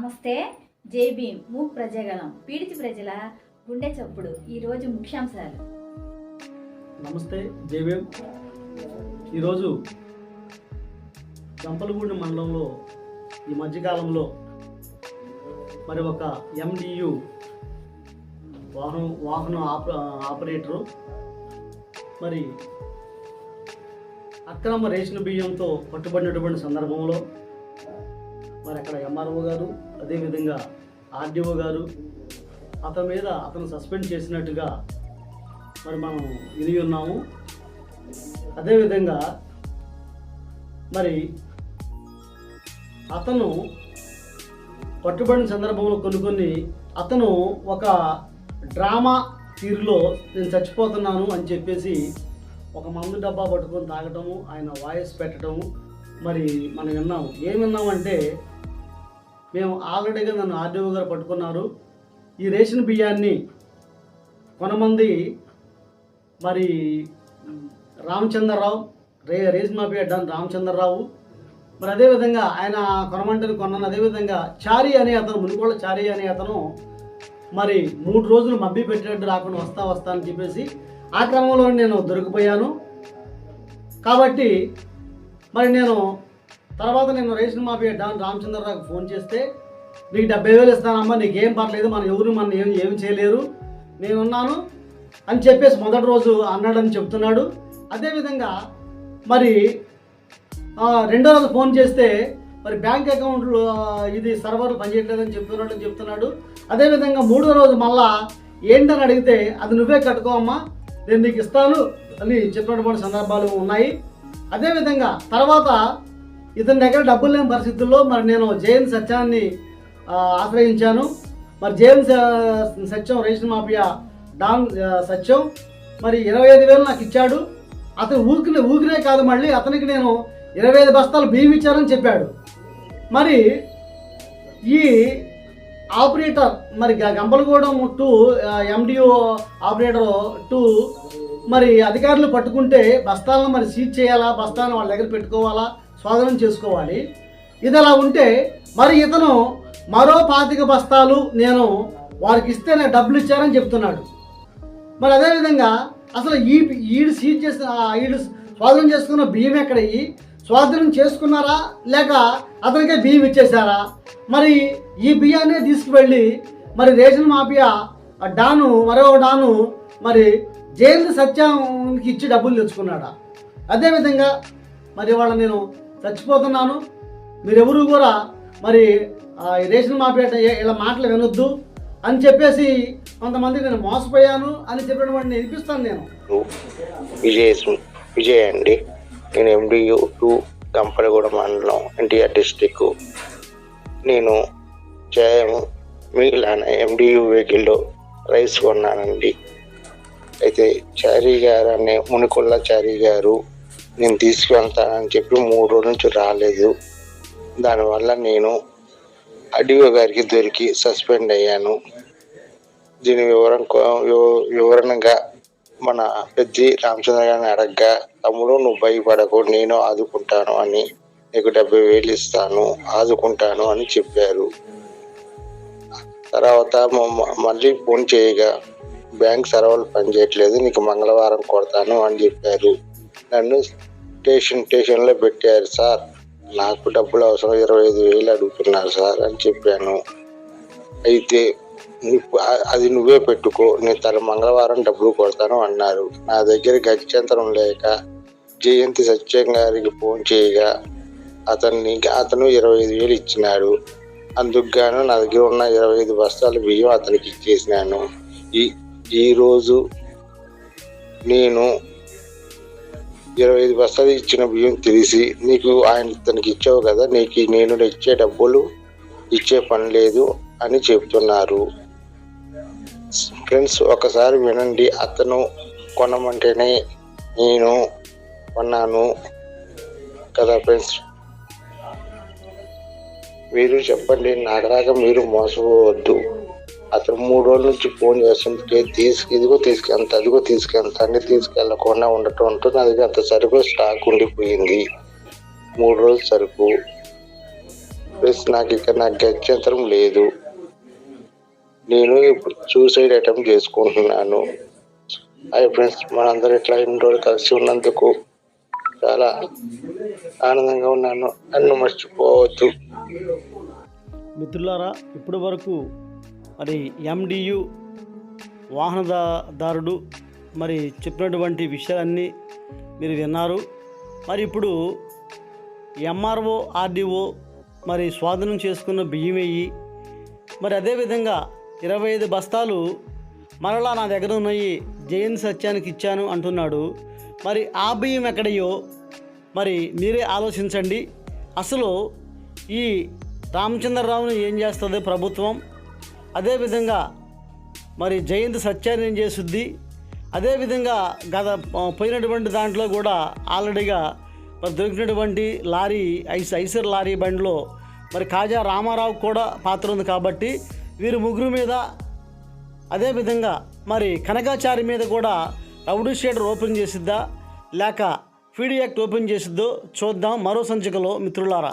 నమస్తే జై భీమ్. మూక్ ప్రజాగలం పీడితి ప్రజల గుండె చప్పుడు. ఈరోజు ముఖ్యాంశాలు. నమస్తే జేవేం ఈరోజు చంపలగూడి మండలంలో ఈ మధ్యకాలంలో మరి ఒక ఎండియు వాహనం వాహన ఆప ఆపరేటరు మరి అక్రమ రేషన్ బియ్యంతో పట్టుబడినటువంటి సందర్భంలో మరి అక్కడ ఎంఆర్ఓ గారు అదేవిధంగా ఆర్డీఓ గారు అతని మీద అతను సస్పెండ్ చేసినట్టుగా మరి మనం విని ఉన్నాము. అదేవిధంగా మరి అతను పట్టుబడిన సందర్భంలో కొన్ని కొన్ని అతను ఒక డ్రామా తీరులో నేను చచ్చిపోతున్నాను అని చెప్పేసి ఒక మందు డబ్బా పట్టుకొని తాగటము ఆయన వాయిస్ పెట్టడము మరి మనం విన్నాం. ఏం విన్నామంటే మేము ఆల్రెడీగా నన్ను ఆర్డీఓ గారు పట్టుకున్నారు. ఈ రేషన్ బియ్యాన్ని కొంతమంది మరి రామచంద్రరావు రే రేస్ మాఫియా డాన్ రామచంద్రరావు. మరి అదేవిధంగా ఆయన కొనమంటని కొన్నాను. అదేవిధంగా చారి అనే అతను మునిగోళ్ళ చారి అనే అతను మరి మూడు రోజులు మబ్బి పెట్టినట్టు రాకుండా వస్తా వస్తా అని చెప్పేసి ఆ క్రమంలో నేను దొరికిపోయాను. కాబట్టి మరి నేను తర్వాత నేను రేషన్ మాఫియా డాన్ రామచంద్రరావుకి ఫోన్ చేస్తే నీకు డెబ్బై వేలు ఇస్తానమ్మా ఏం పర్లేదు మన ఎవరు మన ఏం ఏం చేయలేరు నేనున్నాను అని చెప్పేసి మొదటి రోజు అన్నాడని చెప్తున్నాడు. అదేవిధంగా మరి రెండో రోజు ఫోన్ చేస్తే మరి బ్యాంక్ అకౌంట్లో ఇది సర్వర్లు పనిచేయట్లేదని చెప్తున్నాడు అని చెప్తున్నాడు. అదేవిధంగా మూడో రోజు మళ్ళా ఏంటని అడిగితే అది నువ్వే కట్టుకో అమ్మా నేను నీకు ఇస్తాను అని చెప్పినటువంటి సందర్భాలు ఉన్నాయి. అదేవిధంగా తర్వాత ఇతని దగ్గర డబ్బులు లేని పరిస్థితుల్లో మరి నేను జైన్ సత్యాన్ని ఆశ్రయించాను. మరి Jain Satyam ration mafia don Satyam మరి ఇరవై ఐదు వేలు నాకు ఇచ్చాడు. అతను ఊరికి ఊకినే కాదు మళ్ళీ అతనికి నేను ఇరవై ఐదు బస్తాలు బియ్యం ఇచ్చారని చెప్పాడు. మరి ఈ ఆపరేటర్ మరి గ- Gampalagudem to MDO operator to మరి అధికారులు పట్టుకుంటే బస్తాలను మరి సీజ్ చేయాలా? బస్తాలను వాళ్ళ దగ్గర పెట్టుకోవాలా? స్వాధీనం చేసుకోవాలి. ఇది అలా ఉంటే మరి ఇతను మరో పాతిక బస్తాలు నేను వారికి ఇస్తే నాకు డబ్బులు ఇచ్చారని చెప్తున్నాడు. మరి అదేవిధంగా అసలు ఈ ఈడు సీజ్ చేసిన ఈడు స్వాధీనం చేసుకున్న బియ్యం ఎక్కడయ్యి? స్వాధీనం చేసుకున్నారా? లేక అతనికే బియ్యం ఇచ్చేశారా? మరి ఈ బియ్యాన్ని తీసుకువెళ్ళి మరి రేషన్ మాఫియా డాను మరో డాను మరి జైలు సత్యానికి ఇచ్చి డబ్బులు తెచ్చుకున్నాడా? అదేవిధంగా మరి వాళ్ళ నేను చచ్చిపోతున్నాను. మీరెవరు కూడా మరి ఆ, ఈ రేషన్ మాఫియా ఇలా మాటలు వినొద్దు అని చెప్పేసి కొంతమంది నేను మోసపోయాను అని చెప్పిన వాడిని వినిపిస్తాను నేను. విజయ్ విజయ్ అండి. నేను ఎండియూ టూ గంపలగూడ మండలం ఎన్టీఆర్ డిస్టిక్ నేను జయము మిగిలిన ఎండియూ వెహికల్లో రైస్ కొన్నానండి. అయితే చారీ గారు అనే మునికొల్ల చారీ గారు నేను తీసుకువెళ్తానని చెప్పి మూడు రోజుల నుంచి రాలేదు. దానివల్ల నేను అడిగో గారికి దొరికి సస్పెండ్ అయ్యాను. దీని వివరం వివరణగా మన పెద్ది రామచంద్ర గారిని అడగ్గా తమ్ముడు నువ్వు భయపడకు నేను ఆదుకుంటాను అని నీకు డెబ్బై వేలు ఇస్తాను ఆదుకుంటాను అని చెప్పారు. తర్వాత మ- మళ్ళీ ఫోన్ చేయగా బ్యాంక్ సర్వర్లు పనిచేయట్లేదు నీకు మంగళవారం కొడతాను అని చెప్పారు. నన్ను స్టేషన్ స్టేషన్లో పెట్టారు సార్. నాకు డబ్బులు అవసరం ఇరవై ఐదు వేలు అడుగుతున్నారు సార్ అని చెప్పాను. అయితే అది నువ్వే పెట్టుకో నేను తన మంగళవారం డబ్బులు కొడతాను అన్నారు. నా దగ్గర గత్యంతరం లేక జయంతి సత్యం గారికి ఫోన్ చేయగా అతన్ని అతను ఇరవై ఐదు వేలు ఇచ్చినాడు. అందుకు గాను నా దగ్గర ఉన్న ఇరవై ఐదు బస్తాల బియ్యం అతనికి ఇచ్చేసినాను. ఈ ఈరోజు నేను ఇరవై ఐదు బస్తాలు ఇచ్చిన బియ్యం తెలిసి నీకు ఆయన తనకి ఇచ్చావు కదా నీకు నేను ఇచ్చే డబ్బులు ఇచ్చే పని లేదు అని చెప్తున్నారు. ఫ్రెండ్స్ ఒకసారి వినండి అతను కొనమంటేనే నేను కొన్నాను కదా ఫ్రెండ్స్? మీరు చెప్పండి నాగరాక మీరు మోసపోవద్దు. అతను మూడు రోజుల నుంచి ఫోన్ చేస్తుంటే తీసుకు ఇదిగో తీసుకెళ్తా అదిగో తీసుకెళ్తా అన్ని తీసుకెళ్ళకుండా ఉండటం ఉంటుంది నా దగ్గర అంత సరుకు స్టాక్ ఉండిపోయింది. మూడు రోజుల సరుకు. ప్లస్ నాకు ఇక నాకు గత్యంతరం లేదు. నేను ఇప్పుడు సూసైడ్ అటెంప్ట్ చేసుకుంటున్నాను. అవి ఫ్రెండ్స్ మనందరం ఇట్లా ఇన్ని రోజులు కలిసి ఉన్నందుకు చాలా ఆనందంగా ఉన్నాను. నన్ను మర్చిపోవద్దు. మిత్రులారా ఇప్పటి వరకు మరి ఎండియు వాహనదారుడు మరి చెప్పినటువంటి విషయాలన్నీ మీరు విన్నారు. మరి ఇప్పుడు ఎంఆర్ఓ ఆర్డీఓ మరి స్వాధీనం చేసుకున్న బియ్యం వేయి మరి అదేవిధంగా ఇరవై ఐదు బస్తాలు మరలా నా దగ్గర ఉన్నాయి జయంత్ సత్యానికి ఇచ్చాను అంటున్నాడు. మరి ఆ బియ్యం ఎక్కడయ్యో మరి మీరే ఆలోచించండి. అసలు ఈ రామచంద్రరావును ఏం చేస్తుంది ప్రభుత్వం? అదేవిధంగా మరి జయంత్ సత్యాన్ని ఏం చేస్తుంది అదేవిధంగా గత పోయినటువంటి దాంట్లో కూడా ఆల్రెడీగా మరి దొరికినటువంటి లారీ ఐస్ ఐసర్ లారీ బండిలో మరి కాజా రామారావు కూడా పాత్ర ఉంది కాబట్టి వీరు ముగ్గురు మీద అదేవిధంగా మరి కనకాచారి మీద కూడా రౌడీ షీటర్ ఓపెన్ చేసిద్దా లేక ఫీడ్ యాక్ట్ ఓపెన్ చేసిద్దో చూద్దాం. మరో సంచికలో మిత్రులారా.